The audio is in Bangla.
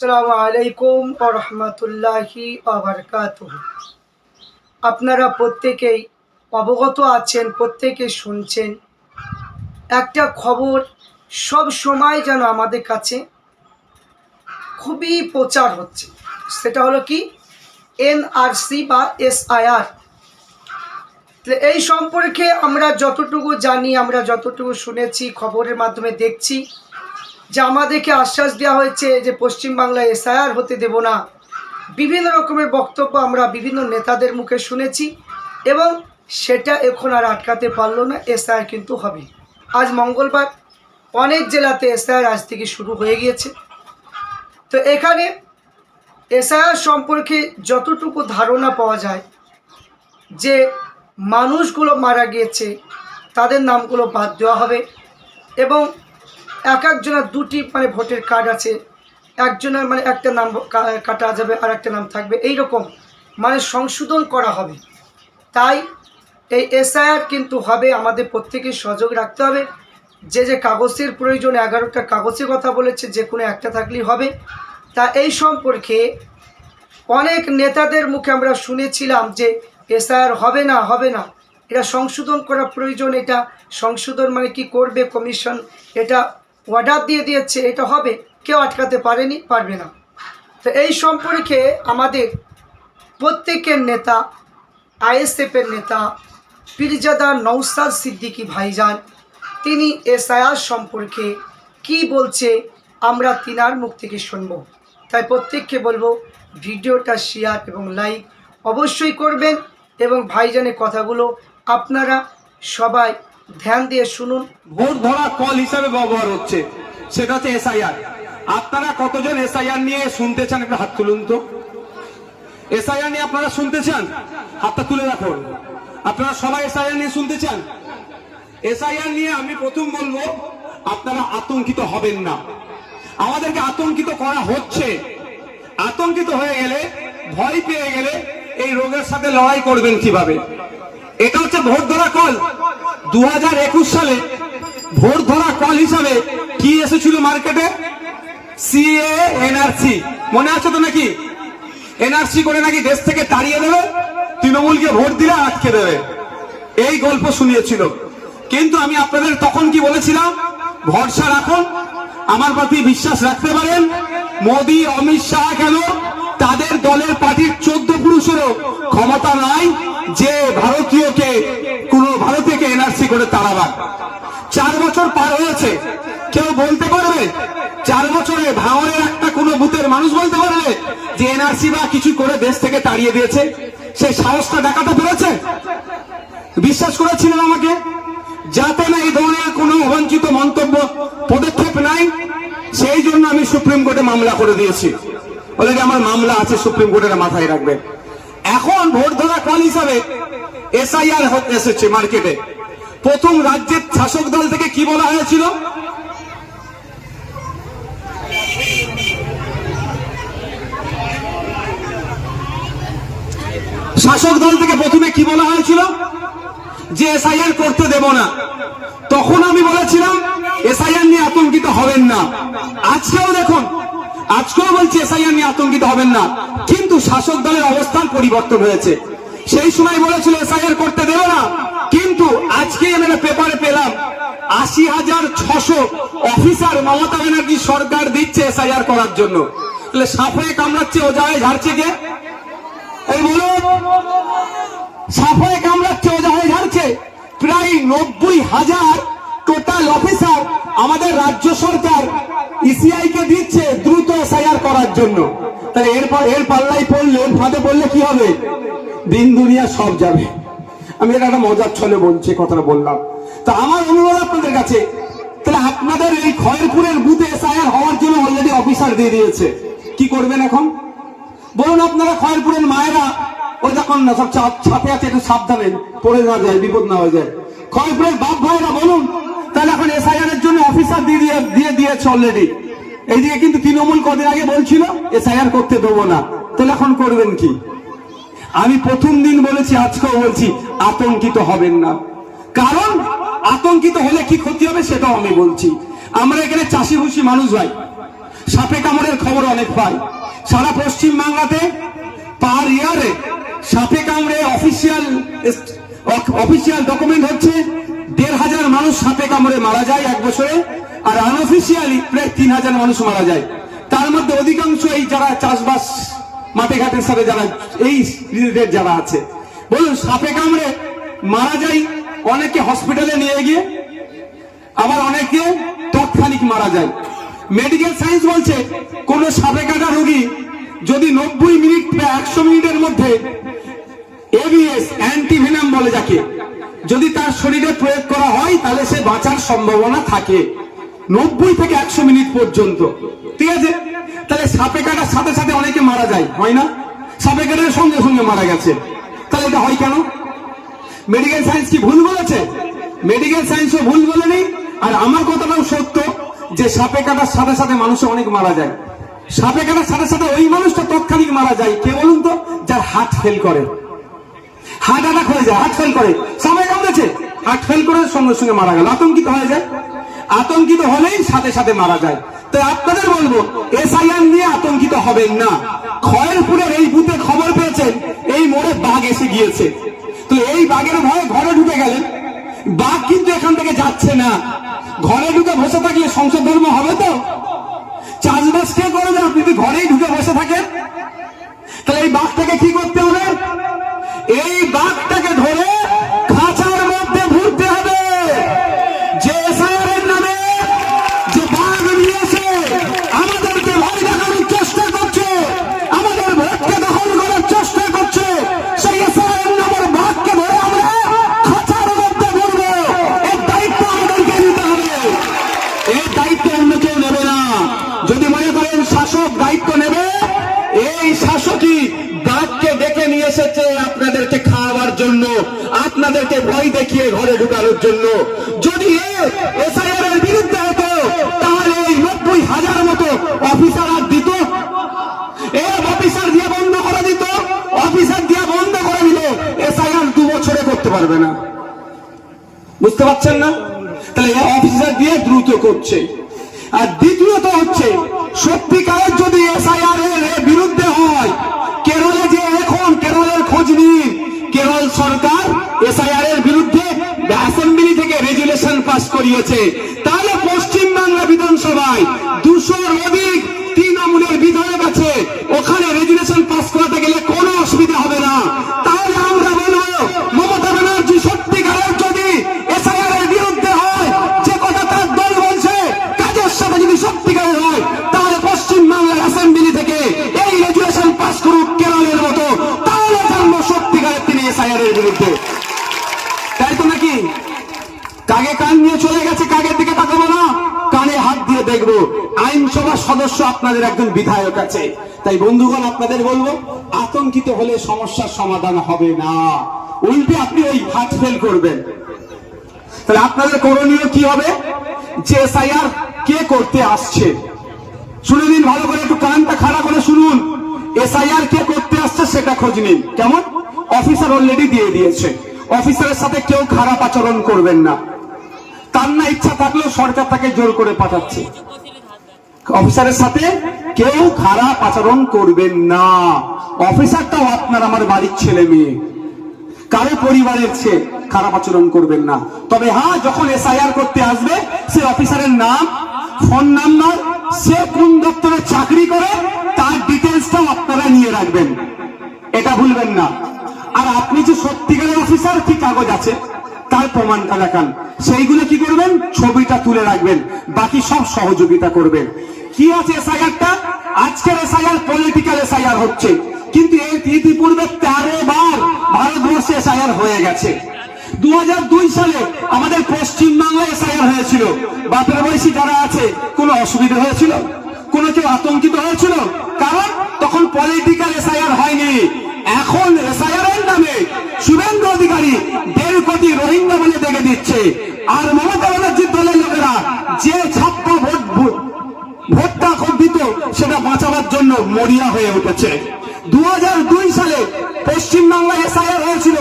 আসসালামু আলাইকুম রহমতুল্লাহি আবরকাত আপনারা প্রত্যেকেই অবগত আছেন প্রত্যেকে শুনছেন। একটা খবর সব সময় যেন আমাদের কাছে খুবই প্রচার হচ্ছে। সেটা হলো কি? এনআরসি বা এসআইআর। এই সম্পর্কে আমরা যতটুকু জানি, আমরা যতটুকু শুনেছি, খবরের মাধ্যমে দেখছি যে আমাদেরকে আশ্বাস দেওয়া হয়েছে যে পশ্চিমবাংলায় এসআইআর হতে দেব না। বিভিন্ন রকমের বক্তব্য আমরা বিভিন্ন নেতাদের মুখে শুনেছি এবং সেটা এখন আর আটকাতে পারল না, এসআইআর কিন্তু হবে। আজ মঙ্গলবার অনেক জেলাতে এসআইআর আজ থেকে শুরু হয়ে গিয়েছে। তো এখানে এসআইআর সম্পর্কে যতটুকু ধারণা পাওয়া যায় যে মানুষগুলো মারা গিয়েছে, তাদের নামগুলো বাদ দেওয়া হবে এবং এক একজনের দুটি মানে ভোটের কার্ড আছে। একজনের মানে একটা নাম কাটা যাবে আর একটা নাম থাকবে। এই রকম মানে সংশোধন করা হবে। তাই এই এসআইআর কিন্তু হবে, আমাদের প্রত্যেকের সহযোগ রাখতে হবে। যে যে কাগজের প্রয়োজন, এগারোটা কাগজের কথা বলেছে, যে কোনো একটা থাকলেই হবে। তা এই সম্পর্কে অনেক নেতাদের মুখে আমরা শুনেছিলাম যে এসআইআর হবে না হবে না। এটা সংশোধন করা প্রয়োজন, এটা সংশোধন মানে কি করবে কমিশন, এটা অর্ডার দিয়ে দিয়েছে, এটা হবে। কেউ আটকাতে পারেনি, পারবে না। তো এই সম্পর্কে আমাদের প্রত্যেকের নেতা, আইএসএফের নেতা, পিরজাদা নৌসাদ সিদ্দিকী ভাইজান, তিনি এসআইআর সম্পর্কে কি বলছে, আমরা তিনার মুখ থেকে শুনব। তাই প্রত্যেককে বলব, ভিডিওটা শেয়ার এবং লাইক অবশ্যই করবেন এবং ভাইজানের কথাগুলো আপনারা সবাই ধ্যান দিয়ে শুনুন। ভোট ধরা কল হিসাবে ব্যবহার হচ্ছে। সেটা হচ্ছে এসআইআর আপনারা কতজন এসআইআর নিয়ে শুনতে চান? একটা হাত তুলুন তো। এসআইআর নিয়ে আপনারা শুনতে চান? হাতটা তুলে রাখুন। আপনারা সবাই এসআইআর নিয়ে শুনতে চান? এসআইআর নিয়ে আমি প্রথম বলব, আপনারা আতঙ্কিত হবেন না। আমাদেরকে আতঙ্কিত করা হচ্ছে। আতঙ্কিত হয়ে গেলে, ভয় পেয়ে গেলে এই রোগের সাথে লড়াই করবেন কীভাবে? এটা হচ্ছে ভোট ধরা কল। দু হাজার একুশ সালে ভোট ধরা কল হিসাবে কি এসেছিল মার্কেটে? CA, NRC. মনে আছে তো নাকি? এনআরসি করে নাকি দেশ থেকে তাড়িয়ে দেবে? তৃণমূলকে ভোট দিলে আটকে দেবে। এই গল্প শুনিয়েছিল। কিন্তু আমি আপনাদের তখন কি বলেছিলাম? ভরসা রাখুন। আমার প্রতি বিশ্বাস রাখতে পারেন। মোদী, অমিত শাহ কেন তাদের দলের পার্টির চোদ্দ পুরুষেরও ক্ষমতা নাই যে ভারতীয়কে কোন এনআরসি করে তাড়াবার চার বছর পার হয়েছে। কেউ বলতে পারবে? চার বছরে ভাঙনের একটা কোনো বুথের মানুষ বলতে পারবে যে এনআরসি বা কিছু করে দেশ থেকে তাড়িয়ে দিয়েছে? সেই সাহসটা দেখাতে পেরেছে? বিশ্বাস করেছিলেন আমাকে? যাতে না এই ধরনের কোনো অবাঞ্ছিত মন্তব্য, পদক্ষেপ নাই, সেই জন্য আমি সুপ্রিম কোর্টে মামলা করে দিয়েছি। অলরেডি আমার মামলা আছে, সুপ্রিম কোর্টের মাথায় রাখবে এখন ভোট ধরা কল হিসাবে এসআইআর এসেছে মার্কেটে। প্রথম রাজ্যের শাসক দল থেকে কি বলা হয়েছিল? শাসক দল থেকে প্রথমে কি বলা হয়েছিল? যে এসআইআর করতে দেব না। তখন আমি বলেছিলাম, এসআইআর নিয়ে আতঙ্কিত হবেন না। আজকেও দেখুন, আজকেও বলছি এসআইআর নিয়ে আতঙ্কিত হবেন না। কিন্তু শাসক দলের অবস্থান পরিবর্তন হয়েছে। সেই সময় বলেছিল, এসআইআর করতে দেব না। কিন্তু আজকে আমি একটা পেপারে পেলাম আশি হাজার ছশো অফিসার মমতা ব্যানার্জি সরকার দিচ্ছে এসআইআর করার জন্য। তাহলে সাফাই কামড়াচ্ছে, ও জায়গায় ঝাড়ছে কে? এই বলুন সাফাই কামড়াচ্ছে, ও জায়গায় ঝাড়ছে। প্রায় নব্বই হাজার টোটাল অফিসার আমাদের রাজ্য সরকার ইসিআই কে দিচ্ছে দ্রুত এসআইআর করার জন্য। তাহলে এরপর এর পাল্লাই পড়লে ফাঁদে পড়লে কি হবে? দিন দুনিয়া সব যাবে। আমি এটা একটা মজার ছলে বলছি কথাটা বললাম। তা আমার অনুরোধ আপনাদের কাছে, তাহলে আপনাদের এই খয়েরপুরের বুথে এসআইআর হওয়ার জন্য অলরেডি অফিসার দিয়ে দিয়েছে। কি করবেন এখন? বলুন আপনারা খয়েরপুরের মায়েরা, ওই দেখুন না, সব ছাপে আছে, একটু সাবধানে, পড়ে না যায়, বিপদ না হয়ে যায়। খয়েরপুরের বাপ ভাইরা বলুন, তাহলে এখন এসআইআর এর জন্য অফিসার দিয়ে দিয়ে দিয়ে দিয়েছে অলরেডি এইদিকে কিন্তু তৃণমূল কদিন আগে বলছিল, এসআইআর করতে দেবো না। তাহলে এখন করবেন কি? আমি প্রথম দিন বলেছি, আজকেও বলছি, আতঙ্কিত হবেন না। কারণ, আতঙ্কিত হলে কি ক্ষতি হবে সেটাও আমি বলছি। আমরা এখানে চাষি ভুষি মানুষ ভাই। সাপে কামড়ের খবর অনেক পাই। সারা পশ্চিম বাংলাতে পার ইয়ারে সাপে কামড়ে অফিসিয়াল অফিসিয়াল ডকুমেন্ট হচ্ছে, দেড় হাজার মানুষ সাপে কামড়ে মারা যায় এক বছরে, আর আনঅফিসিয়ালি প্রায় তিন হাজার মানুষ মারা যায়। তার মধ্যে অধিকাংশ এই যারা চাষবাস মাঠে ঘাটের সাথে যারা এই রিলেটেড যারা আছে। বলুন, সাপে কামড়ে মারা যায়, অনেকে হসপিটালে নিয়ে গিয়ে, আবার অনেকে তৎক্ষণিক মারা যায়। মেডিকেল সায়েন্স বলছে, কোন সাপে কাটা রোগী যদি নব্বই মিনিট বা একশো মিনিটের মধ্যে এবিএস অ্যান্টিভেনাম বলে যাকে, যদি তার শরীরে প্রয়োগ করা হয়, তাহলে সে বাঁচার সম্ভাবনা থাকে। নব্বই থেকে একশো মিনিট পর্যন্ত। ঠিক আছে? তাহলে সাপে কাটার সাথে সাথে অনেকে মারা যায়, হয় না? সাপে কাটার সঙ্গে সঙ্গে মারা গেছে। তাহলে এটা হয় কেন? মেডিকেল সায়েন্স কি ভুল বলেছে? মেডিকেল সায়েন্সও ভুল বলেনি? আর আমার কথাটাও সত্য যে সাপে কাটার সাথে সাথে মানুষ অনেক মারা যায়। সাপে কাটার সাথে সাথে ওই মানুষটা তৎক্ষণিক মারা যায়। কে বলুন তো? যার হার্ট ফেল করে। হার্ট অ্যাটাক হয়ে যায়, হার্ট ফেল করে। সাপে কামড়েছে হার্ট ফেল করে সঙ্গে সঙ্গে মারা গেল। আতঙ্কিত হয়ে যায়। আতঙ্কিত হলেই সাথে সাথে মারা যায়। তাই আপনাদের বলব, এসআইআর নিয়ে আতঙ্কিত হবেন না। খয়েরপুরের এই বুথে খবর পেয়েছেন, এই মোড়ে বাঘ এসে গিয়েছে। তো এই বাঘের ভয়ে ঘরে ঢুকে গেলেন। বাঘ কিন্তু এখান থেকে যাচ্ছে না। ঘরে ঢুকে বসে থাকলে সংসদ ধর্ম হবে তো? চাষবাস কে করবে আপনি যদি ঘরেই ঢুকে বসে থাকেন। তাহলে এই বাঘটাকে কি করতে হবে? এই বাঘটাকে ধরে আপনাদেরকে ভয় দেখিয়ে ঘরে ঢুকানোর জন্য। যদি বিরুদ্ধে হতো, তাহলে এই নব্বই হাজার মতো অফিসার আর দিত। এর অফিসার দিয়ে বন্ধ করে দিত। অফিসার দিয়ে বন্ধ করে দিল এসআইআর দু বছরে করতে পারবে না। বুঝতে পারছেন না? তাহলে অফিসার দিয়ে দ্রুত করছে। আর দ্বিতীয়ত হচ্ছে, সত্যিকারের যদি এসআইআর এর বিরুদ্ধে হয় করিয়েছে। তাহলে পশ্চিমবাংলা বিধানসভায় দুশোর অধিক তৃণমূলের বিধায়ক আছে ওখানে রেজুলেশন পাস করাতে গেলে কোনো অসুবিধা হবে না তাহলে আমরা বলব মমতা ব্যানার্জি সত্যিকারের যদি এসআইআর এর বিরুদ্ধে হয় যে কথা তার দল বলছে কাজের সাথে যদি সত্যিকারের হয় তাহলে পশ্চিম বাংলার অ্যাসেম্বলি থেকে এই রেজুলেশন পাস করুক কেরলের মতো তাহলে জানব সত্যিকারের তিনি এসআইআর এর বিরুদ্ধে তাই তো নাকি কাগে কান নিয়ে চলে গেছে, কাগের দিকে তাকাবো না। কানে হাত দিয়ে দেখব, আইনসভার সদস্য আপনাদের একজন বিধায়ক আছে। তাই বন্ধুগণ, আপনাদের বলব, আতঙ্কিত হলে সমস্যার সমাধান হবে না। উল্টে আপনি ওই হাত ফেল করবেন। তাহলে আপনাদের করণীয় কি হবে? যে এসআইআর কে করতে আসছে? শুনে নিন ভালো করে, একটু কানটা খাড়া করে শুনুন। এসআইআর কে করতে আসছে সেটা খোঁজ নিন। কেমন? অফিসার অলরেডি দিয়ে দিয়েছে। অফিসারের সাথে কেউ খারাপ আচরণ করবেন না। তার না ইচ্ছা থাকলেও সরকার তাকে জোর করে পাঠাচ্ছে। অফিসারের সাথে কেউ খারাপ আচরণ করবেন না। অফিসারটাও আপনার আমার বাড়ির ছেলে মেয়ে। কারও পরিবারের চেয়ে খারাপ আচরণ করবেন না। তবে হ্যাঁ যখন এসআইআর করতে আসবে, সে অফিসারের নাম, ফোন নাম্বার, সে কোন দপ্তরে চাকরি করে, তার ডিটেলসটাও আপনারা নিয়ে রাখবেন। এটা ভুলবেন না। আর আপনি যে সত্যিকারের অফিসার, কি কাগজ আছে? তার প্রমাণটা দেখান সেইগুলো কি করবেন তুলে রাখবেন। বাকি সব সহযোগিতা করবেন। কি আছে এসআইআরটা আজকের এসআইআর পলিটিক্যাল এসআইআর হচ্ছে। কিন্তু এই ইতিপূর্বে তেরো বার ভারতবর্ষে এসআইআর হয়ে গেছে। দু সালে আমাদের পশ্চিম বাংলায় এসআইআর হয়েছিল। বাপের বয়সী যারা আছে, কোনো অসুবিধা হয়েছিল? কোনো কেউ আতঙ্কিত হয়েছিল? কারণ তখন পলিটিক্যাল এসআইআর হয়নি। এখন এসআইআর এর নামে শুভেন্দু অধিকারী দেড় কোটি রোহিঙ্গা বলে দেখে দিচ্ছে। আর মমতা ব্যানার্জির দলের যে ছাত্র ভোট- ভোটটা এখন দিত সেটা বাঁচাবার জন্য মরিয়া হয়ে উঠেছে। দু হাজার দুই সালে পশ্চিমবাংলায় এসআইআর হয়েছিল